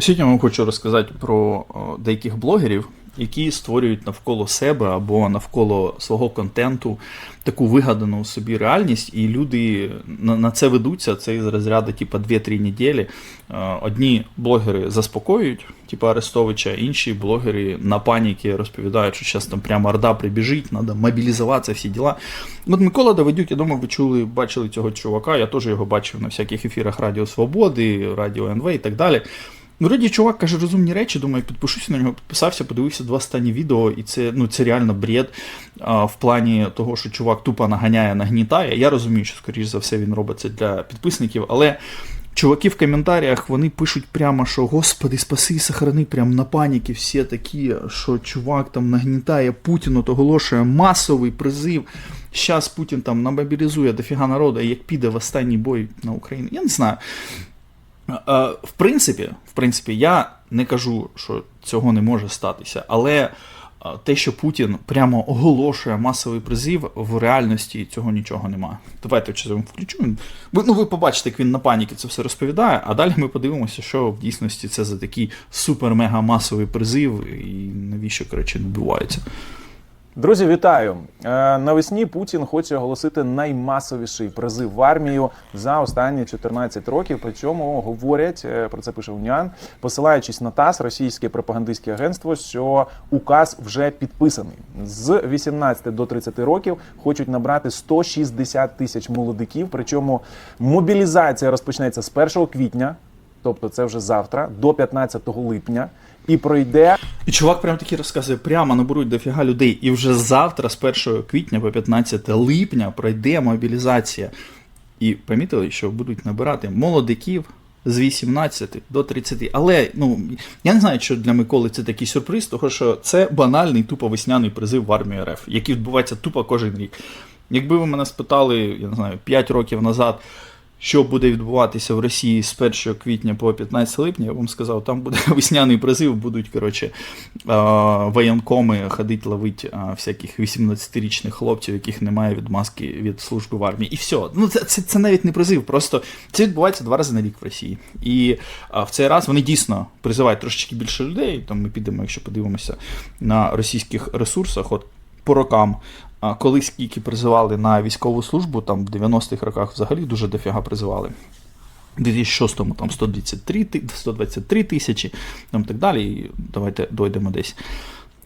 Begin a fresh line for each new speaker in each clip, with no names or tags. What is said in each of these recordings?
Сьогодні вам хочу розказати про деяких блогерів, які створюють навколо себе або навколо свого контенту таку вигадану собі реальність, і люди на, на це ведуться. Це із розряду, типу, 2-3 неділі. Е, Одні блогери заспокоюють, типу Арестовича, інші блогери на паніки розповідають, що зараз там прямо орда прибіжить, треба мобілізуватися, всі діла. От Микола Давидюк, я думаю, ви чули, бачили цього чувака. Я теж його бачив на всяких ефірах Радіо Свободи, Радіо НВ і так далі. Ну, Вроді чувак каже розумні речі, думаю, підпишуся на нього, підписався, подивився два останні відео, і це ну, це реально бред а, в плані того, що чувак тупо наганяє, нагнітає. Я розумію, що, скоріш за все, він робить це для підписників, але чуваки в коментарях вони пишуть прямо, що Господи, спаси і сохрани, прям на паніки всі такі, що чувак там нагнітає Путін, от оголошує масовий призив. Щас Путін там намобілізує дофіга народу, як піде в останній бой на Україну. Я не знаю. Е, В принципі, в принципі, я не кажу, що цього не може статися, але е, те, що Путін прямо оголошує масовий призив, в реальності цього нічого немає. Давайте вам включу. Ви, ну, ви побачите, як він на паніки це все розповідає, а далі ми подивимося, що в дійсності це за такий супер-мега масовий призив і навіщо, коротше, відбувається.
Друзі, вітаю! Е, Навесні Путін хоче оголосити наймасовіший призив в армію за останні 14 років. Причому говорять е, про це пише Уніан, посилаючись на ТАСС, російське пропагандистське агентство, що указ вже підписаний. З 18 до 30 років хочуть набрати 160 тисяч молодиків. Причому мобілізація розпочнеться з 1 квітня, тобто це вже завтра, до 15 липня, і пройде
І чувак прям таки розказує, прямо наберуть дофіга людей. І вже завтра, з 1 квітня по 15 липня, пройде мобілізація. І помітили, що будуть набирати молодиків з 18 до 30. Але ну я не знаю, що для Миколи це такий сюрприз, тому що це банальний тупо весняний призив в армію РФ, який відбувається тупо кожен рік. Якби ви мене спитали, я не знаю, 5 років назад. Що буде відбуватися в Росії з 1 квітня по 15 липня, я вам сказав, там буде весняний призив, будуть коротше, воєнкоми ходить ловить всяких 18-річних хлопців, яких немає відмазки від служби в армії. І все. Ну це, це, це навіть не призив, просто це відбувається два рази на рік в Росії. І в цей раз вони дійсно призивають трошечки більше людей. Там ми підемо, якщо подивимося на російських ресурсах, от по рокам. А коли скільки призивали на військову службу, там в 90-х роках взагалі дуже дофіга призивали. У 2006-му там 123 123 тисячі, там так далі. І давайте дойдемо десь.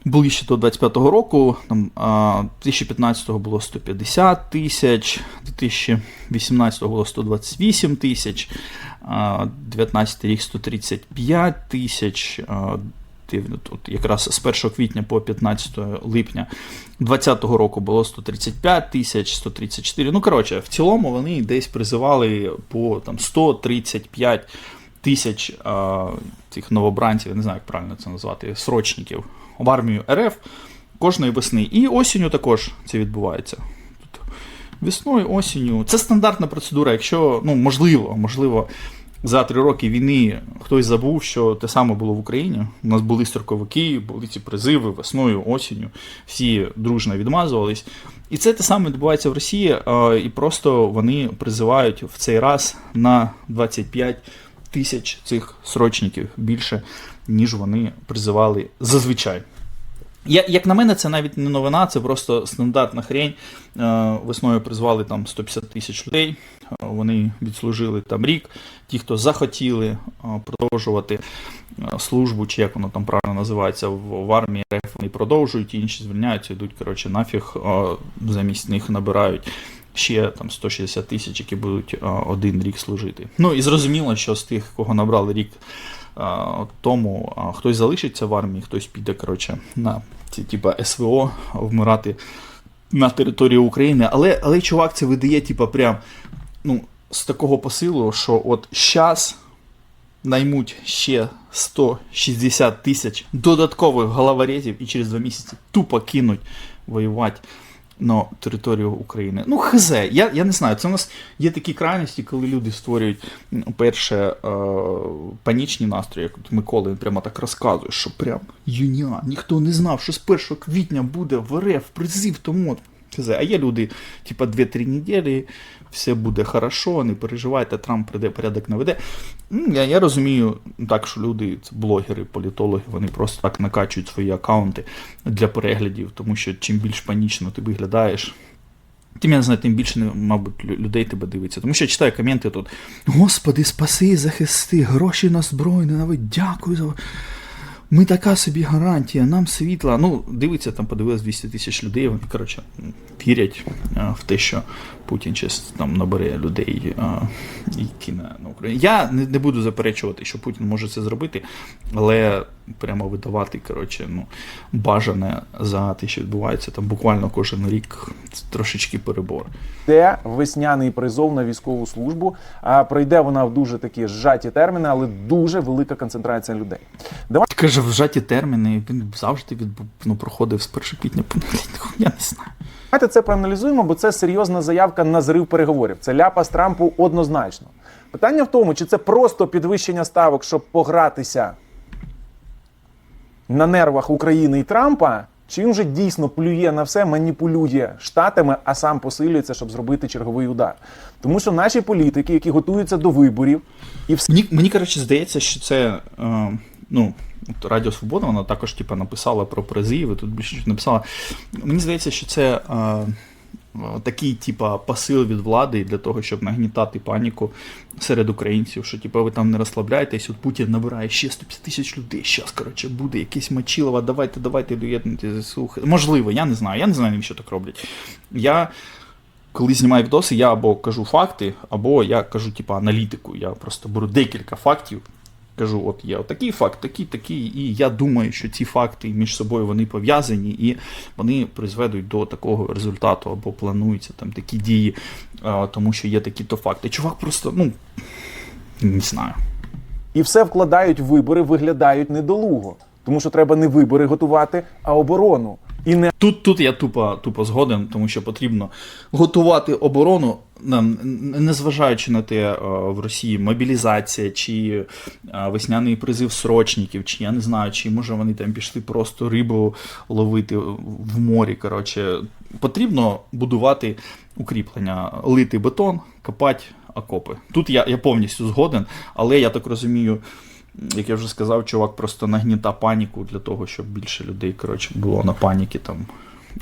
Ближче до 25-го року, там, 2015-го було 150 тисяч, 2018-го було 128 тисяч, а, 19 рік 135 тисяч, а, дивно, тут якраз з 1 квітня по 15 липня 2020 року було 135 тисяч, 134. Ну, коротше, в цілому вони десь призивали по там, 135 тисяч а, цих новобранців, я не знаю, як правильно це назвати, срочників в армію РФ кожної весни. І осінню також це відбувається. Тут весною, осінню. Це стандартна процедура. Якщо, ну, можливо, можливо, за три роки війни хтось забув, що те саме було в Україні. У нас були строковики, були ці призиви весною, осінню, всі дружно відмазувались. І це те саме відбувається в Росії, і просто вони призивають в цей раз на 25 тисяч цих срочників більше, ніж вони призивали зазвичай. Як на мене, це навіть не новина, це просто стандартна хрень. Весною призвали там 150 тисяч людей. Вони відслужили там рік. Ті, хто захотіли е, продовжувати е, службу, чи як воно там правильно називається, в, в армії РФ, вони продовжують, інші звільняються, йдуть, коротше, нафіг, е, замість них набирають. Ще там 160 тисяч, які будуть а, один рік служити. Ну і зрозуміло, що з тих, кого набрали рік а, тому, а, хтось залишиться в армії, хтось піде коротше, на ці типа СВО вмирати на території України. Але, але чувак це видає, типа, прям ну, з такого посилу, що от щас наймуть ще 160 тисяч додаткових головорезів і через два місяці тупо кинуть воювати на територію України. Ну, хз, я, я не знаю. Це у нас є такі крайності, коли люди створюють, перше, е, панічні настрої, як от Микола він прямо так розказує, що прям юня, ніхто не знав, що з 1 квітня буде в РФ призив, тому. А є люди, типа 2-3 неділі, все буде хорошо, не переживайте, Трамп прийде, порядок наведе. Я, я розумію так, що люди, це блогери, політологи, вони просто так накачують свої аккаунти для переглядів, тому що чим більш панічно ти виглядаєш, Тим я не знаю, тим більше, мабуть, людей тебе дивиться. Тому що я читаю коменти тут: Господи, спаси, захисти, гроші на збройне, навіть дякую за. Ми така собі гарантія, нам світла. Ну, дивиться, там подивилось 200 тисяч людей. Вони, коротше, вірять в те, що Путін щас там набере людей а, і кине на Україну. Я не, не буду заперечувати, що Путін може це зробити, але прямо видавати, коротше, ну, бажане за те, що відбувається там буквально кожен рік це трошечки перебор.
Де весняний призов на військову службу. А пройде вона в дуже такі зжаті терміни, але дуже велика концентрація людей. Давай
Каже, вжаті терміни, він завжди від, ну, проходив з 1 квітня. Я не знаю.
Давайте це проаналізуємо, бо це серйозна заявка на зрив переговорів. Це ляпас Трампу однозначно. Питання в тому, чи це просто підвищення ставок, щоб погратися на нервах України і Трампа, чи він вже дійсно плює на все, маніпулює штатами, а сам посилюється, щоб зробити черговий удар. Тому що наші політики, які готуються до виборів, і все
Мені, мені коротше, здається, що це. Е, ну, Радіо Свобода, вона також типу, написала про призив, і тут більше написала. Мені здається, що це е, такий, типа, посил від влади для того, щоб нагнітати паніку серед українців, що типу, ви там не розслабляєтесь, от Путін набирає ще 150 тисяч людей. Щас, коротше, буде якесь мочилово, давайте, давайте доєднуйте ЗСУ. Можливо, я не знаю. Я не знаю, навіщо так роблять. Я коли знімаю відоси, я або кажу факти, або я кажу, типу, аналітику. Я просто беру декілька фактів, кажу, от є такий факт, такий, такий, і я думаю, що ці факти між собою вони пов'язані і вони призведуть до такого результату, або плануються там такі дії, тому що є такі-то факти. Чувак просто, ну не знаю.
і все вкладають вибори, виглядають недолуго. Тому що треба не вибори готувати, а оборону. І не
Тут, тут я тупо, тупо згоден, тому що потрібно готувати оборону, незважаючи на те, е, в Росії мобілізація, чи е, весняний призив срочників, чи я не знаю, чи може вони там пішли просто рибу ловити в морі. Коротше, потрібно будувати укріплення, лити бетон, копати окопи. Тут я, я повністю згоден, але я так розумію. Як я вже сказав, чувак просто нагніта паніку для того, щоб більше людей коротше, було на паніки там.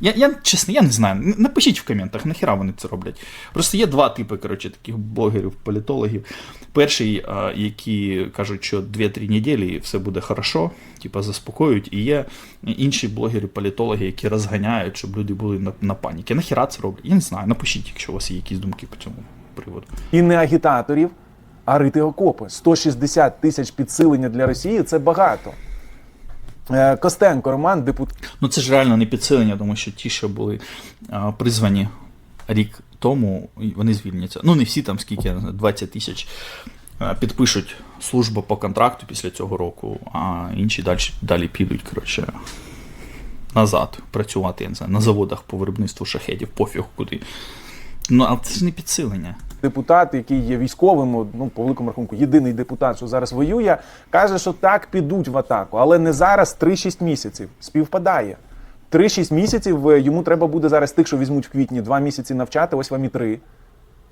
Я, я чесно, я не знаю. Напишіть в коментах, нахіра вони це роблять. Просто є два типи коротше, таких блогерів, політологів. Перший, які кажуть, що 2-3 неділі і все буде хорошо, типа заспокоюють. І є інші блогери, політологи, які розганяють, щоб люди були на, на паніки. Нахіра це роблять? Я не знаю. Напишіть, якщо у вас є якісь думки по цьому приводу.
і не агітаторів, а рити окопи. 160 тисяч підсилення для Росії це багато. Е, Костенко, Роман, депутат.
Ну це ж реально не підсилення, тому що ті, що були а, призвані рік тому, вони звільняться. Ну, не всі там, скільки, я не знаю, 20 тисяч підпишуть службу по контракту після цього року, а інші далі, далі підуть, коротше, назад працювати, я не знаю, на заводах по виробництву шахедів, пофіг куди. Ну, але це ж не підсилення.
Депутат, який є військовим, ну по великому рахунку, єдиний депутат, що зараз воює, каже, що так підуть в атаку, але не зараз 3-6 місяців. Співпадає. 3-6 місяців е, йому треба буде зараз тих, що візьмуть в квітні, 2 місяці навчати, ось вам і 3.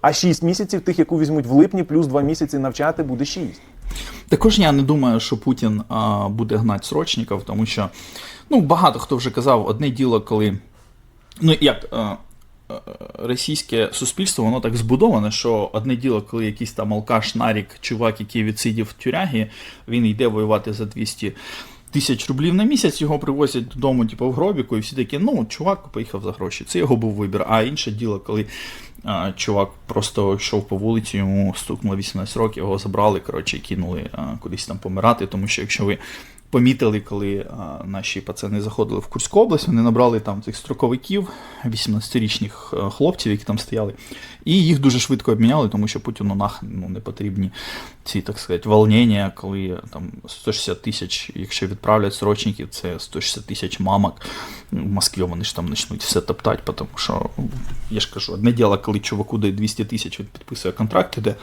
А 6 місяців тих, яку візьмуть в липні, плюс 2 місяці навчати, буде 6.
Також я не думаю, що Путін а, буде гнати срочників, тому що ну, багато хто вже казав, одне діло, коли. Ну, як а, а, російське суспільство, воно так збудоване, що одне діло, коли якийсь там алкаш, нарік, чувак, який відсидів в тюрягі, він йде воювати за 200 тисяч рублів на місяць, його привозять додому, типу, в гробіку, і всі такі, ну, чувак поїхав за гроші. Це його був вибір. А інше діло, коли а, чувак просто йшов по вулиці, йому стукнуло 18 років, його забрали, коротше, і кинули а, кудись там помирати. Тому що якщо ви помітили, коли а, наші пацани заходили в Курську область, вони набрали там цих строковиків, 18-річних хлопців, які там стояли, і їх дуже швидко обміняли, тому що Путіну нах ну, не потрібні ці, так сказати, волнення, коли там 160 тисяч, якщо відправлять срочників, це 160 тисяч мамок. В Москві вони ж там почнуть все топтати, тому що, я ж кажу, одне діло, коли чуваку дає 200 тисяч, він підписує контракт, іде,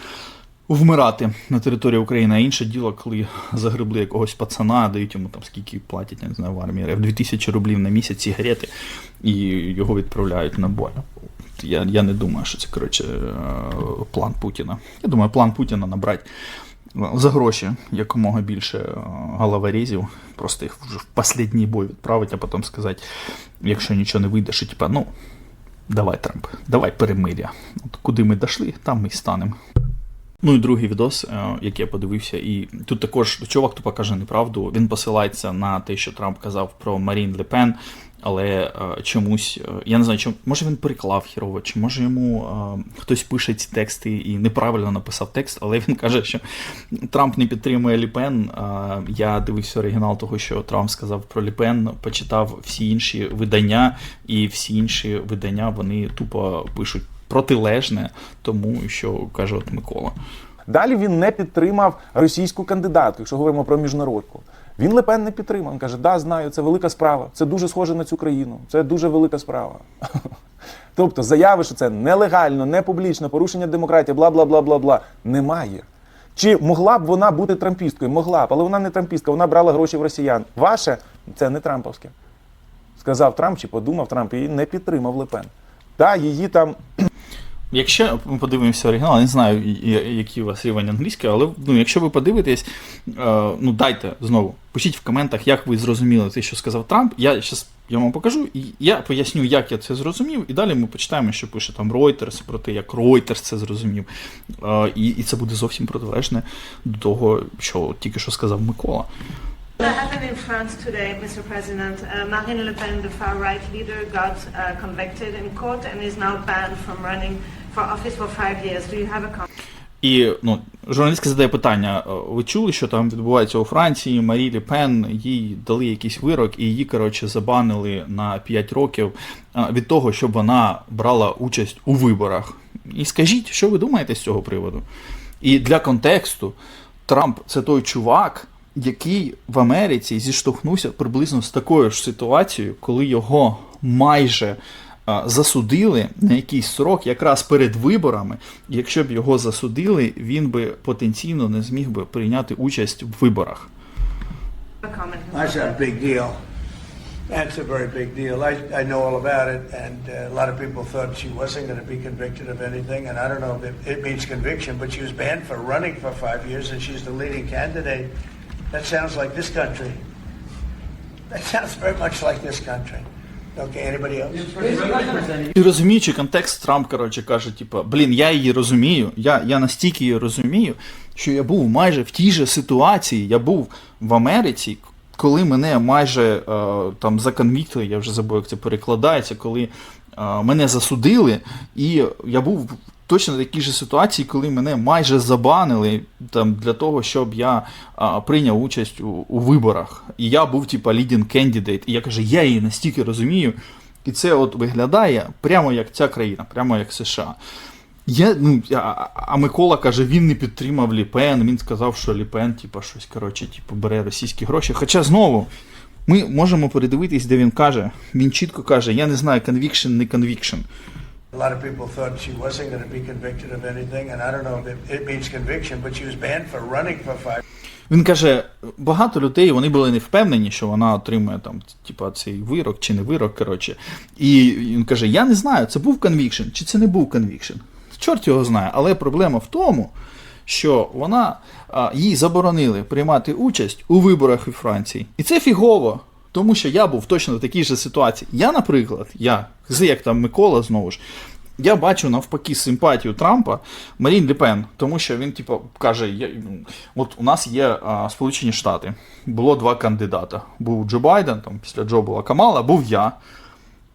вмирати на території України. А інше діло, коли загребли якогось пацана, дають йому там скільки платять, я не знаю, в армії, 2000 рублів на місяць сигарети, і його відправляють на бой. Я, я не думаю, що це коротше е, план Путіна. Я думаю, план Путіна набрати за гроші якомога більше е, головорезів, просто їх вже в останній бой відправити, а потім сказати, якщо нічого не вийде, що типа, ну, давай, Трамп, давай перемиря. От куди ми дійшли, там ми й станемо. Ну і другий відос, е, який я подивився, і тут також чувак тупо каже неправду. Він посилається на те, що Трамп казав про Марін Ле Пен, але е, чомусь, е, я не знаю, чому, може він переклав хірово, чи може йому е, хтось пише ці тексти і неправильно написав текст, але він каже, що Трамп не підтримує Лі Пен. Е, я дивився оригінал того, що Трамп сказав про Лі Пен, почитав всі інші видання, і всі інші видання вони тупо пишуть протилежне тому, що каже от Микола.
Далі він не підтримав російську кандидатку, якщо говоримо про міжнародку. Він Лепен не підтримав. Він каже, да, знаю, це велика справа. Це дуже схоже на цю країну. Це дуже велика справа. Тобто заяви, що це нелегально, не публічно, порушення демократії, бла бла бла бла бла, немає. Чи могла б вона бути трампісткою? Могла б, але вона не трампістка, вона брала гроші в росіян. Ваше це не трамповське. Сказав Трамп чи подумав Трамп і не підтримав Лепен. Та її там
Якщо ми подивимося оригінал, я не знаю, який у вас рівень англійської, але ну, якщо ви подивитесь, е, ну дайте знову, пишіть в коментах, як ви зрозуміли те, що сказав Трамп. Я зараз я вам покажу, і я поясню, як я це зрозумів, і далі ми почитаємо, що пише там Reuters про те, як Reuters це зрозумів. Е, і це буде зовсім протилежне до того, що тільки що сказав Микола.
What happened in France today, Mr. President? Uh, Marine Le Pen, the far-right leader, got uh, convicted in court and is now banned from running for office for five years. Do you have a comment?
І ну, журналістка задає питання: е, ви чули, що там відбувається у Франції? Марі Ле Пен, їй дали якийсь вирок, і її, коротше, забанили на 5 років від того, щоб вона брала участь у виборах. І скажіть, що ви думаєте з цього приводу? І для контексту, Трамп це той чувак, який в Америці зіштовхнувся приблизно з такою ж ситуацією, коли його майже засудили на якийсь срок якраз перед виборами. Якщо б його засудили, він би потенційно не зміг би прийняти участь в виборах.
That's a big deal. That's a very big deal. I, I know all about it, and uh, a lot of people thought she wasn't going to be convicted of anything, and I don't know if it, it means conviction, but she was banned for running for five years, and she's the leading candidate. That sounds like this country. That sounds very much like this country. Okay, anybody else?
І розуміючи контекст, Трамп, коротше, каже, типу, блін, я її розумію, я, я настільки її розумію, що я був майже в тій же ситуації, я був в Америці, коли мене майже е, там законвіктили, я вже забув, як це перекладається, коли е, мене засудили, і я був точно в такій же ситуації, коли мене майже забанили там, для того, щоб я а, прийняв участь у, у виборах. І я був, типа, leading candidate. І я кажу, я її настільки розумію. І це от виглядає прямо як ця країна, прямо як США. Я, ну, а, а Микола каже, він не підтримав Ліпен, він сказав, що Ліпен, типа, щось, коротше, типу, бере російські гроші. Хоча знову, ми можемо передивитись, де він каже. Він чітко каже: я не знаю, conviction, не conviction.
A lot of people thought she wasn't going to be convicted of anything, and I don't know if it, means conviction, but she was banned for running for five
Він каже, багато людей вони були не впевнені, що вона отримує там, типа, цей вирок чи не вирок. коротше. І він каже: Я не знаю, це був конвікшн чи це не був конвікшн. Чорт його знає. Але проблема в тому, що вона а, їй заборонили приймати участь у виборах у Франції. І це фігово. Тому що я був точно в такій же ситуації. Я, наприклад, я, як там Микола знову ж, я бачу навпаки симпатію Трампа Марін Ле Пен, тому що він, типу, каже: я, ну, от у нас є а, Сполучені Штати, було два кандидата. Був Джо Байден, там після Джо була Камала, був я.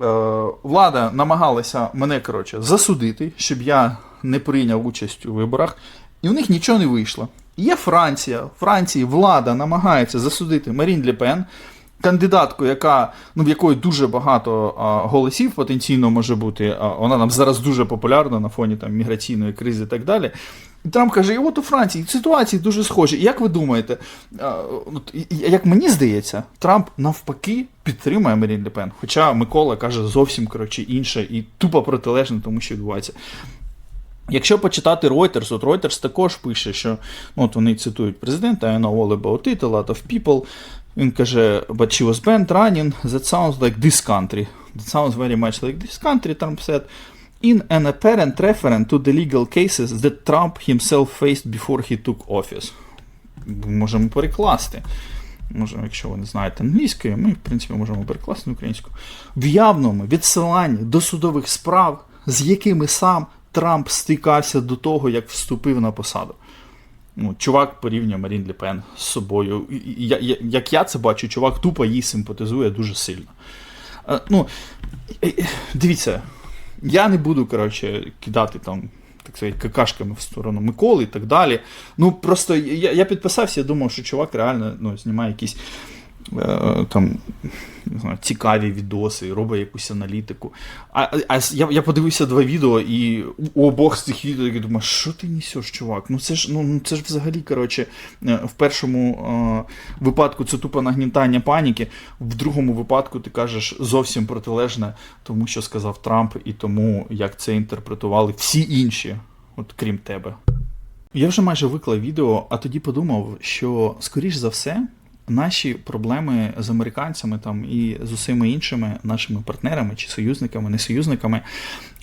Е, влада намагалася мене коротше, засудити, щоб я не прийняв участь у виборах, і у них нічого не вийшло. Є Франція. В Франції влада намагається засудити Марін Ле Пен, кандидатку, яка, ну, в якої дуже багато а, голосів потенційно може бути. А, вона нам зараз дуже популярна на фоні там, міграційної кризи і так далі. І Трамп каже, і от у Франції ситуації дуже схожі. Як ви думаєте, а, от, як мені здається, Трамп навпаки підтримує Марін Ле Пен. Хоча Микола каже зовсім коротше інше і тупо протилежне тому, що відбувається. Якщо почитати Reuters, от Reuters також пише, що ну, от вони цитують президента, I know all about it, a people. Він каже, but she was banned running, that sounds like this country. That sounds very much like this country, Trump said. In an apparent reference to the legal cases that Trump himself faced before he took office. Можемо перекласти. Можемо, якщо ви не знаєте англійської, ми, в принципі, можемо перекласти на українську. В явному відсиланні до судових справ, з якими сам Трамп стикався до того, як вступив на посаду. Ну, чувак порівнює Марін Ле Пен з собою. Я- я- Як я це бачу, чувак тупо їй симпатизує дуже сильно. А, Ну, е, е, дивіться, я не буду, коротше, кидати там, так сказати, какашками в сторону Миколи і так далі. Ну, просто я, я підписався, я думав, що чувак реально ну, знімає якісь там, не знаю, цікаві відоси, робить якусь аналітику. А, а- а я, я подивився два відео, і у обох з цих відео я думаю, що ти несеш, чувак? Ну це ж, ну, ну, це ж взагалі, коротше, е, в першому е, випадку це тупо нагнітання паніки, в другому випадку ти кажеш зовсім протилежне тому, що сказав Трамп, і тому, як це інтерпретували всі інші, от крім тебе. Я вже майже виклав відео, а тоді подумав, що, скоріш за все, наші проблеми з американцями там і з усіма іншими нашими партнерами чи союзниками, не союзниками,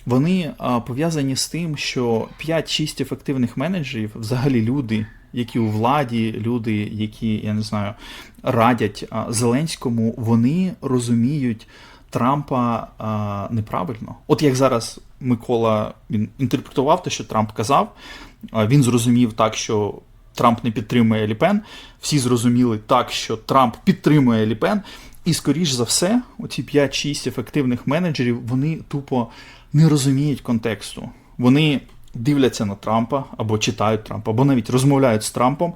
вони пов'язані з тим, що 5-6 ефективних менеджерів, взагалі люди, які у владі, люди, які, я не знаю, радять Зеленському, вони розуміють Трампа а, неправильно. От як зараз Микола він інтерпретував те, що Трамп казав, він зрозумів так, що Трамп не підтримує Ліпен. Всі зрозуміли так, що Трамп підтримує Ліпен. І, скоріш за все, оці 5-6 ефективних менеджерів вони тупо не розуміють контексту. Вони дивляться на Трампа або читають Трампа, або навіть розмовляють з Трампом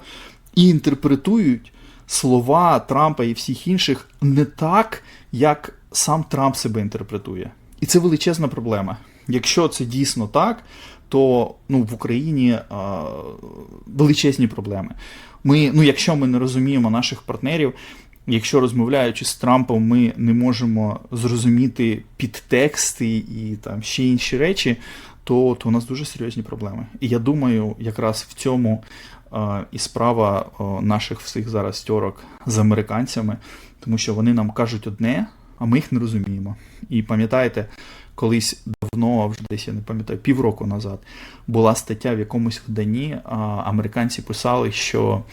і інтерпретують слова Трампа і всіх інших не так, як сам Трамп себе інтерпретує. І це величезна проблема. Якщо це дійсно так, то ну, в Україні а, величезні проблеми. Ми, ну, якщо ми не розуміємо наших партнерів, якщо розмовляючи з Трампом, ми не можемо зрозуміти підтексти і там ще інші речі, то, то у нас дуже серйозні проблеми. І я думаю, якраз в цьому а, і справа а, наших всіх зараз тьорок з американцями, тому що вони нам кажуть одне, а ми їх не розуміємо. І пам'ятаєте, колись давно, вже десь я не пам'ятаю, півроку назад була стаття в якомусь виданні, американці писали, що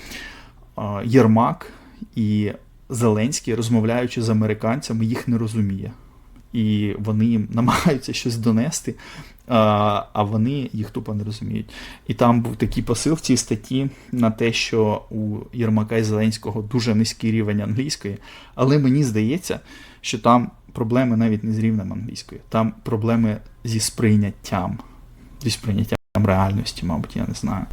Єрмак і Зеленський, розмовляючи з американцями, їх не розуміє. І вони намагаються щось донести, а вони їх тупо не розуміють. І там був такий посил в цій статті на те, що у Єрмака і Зеленського дуже низький рівень англійської, але мені здається, що там проблеми навіть не з рівнем англійської, там проблеми зі сприйняттям, зі сприйняттям реальності, мабуть, я не знаю.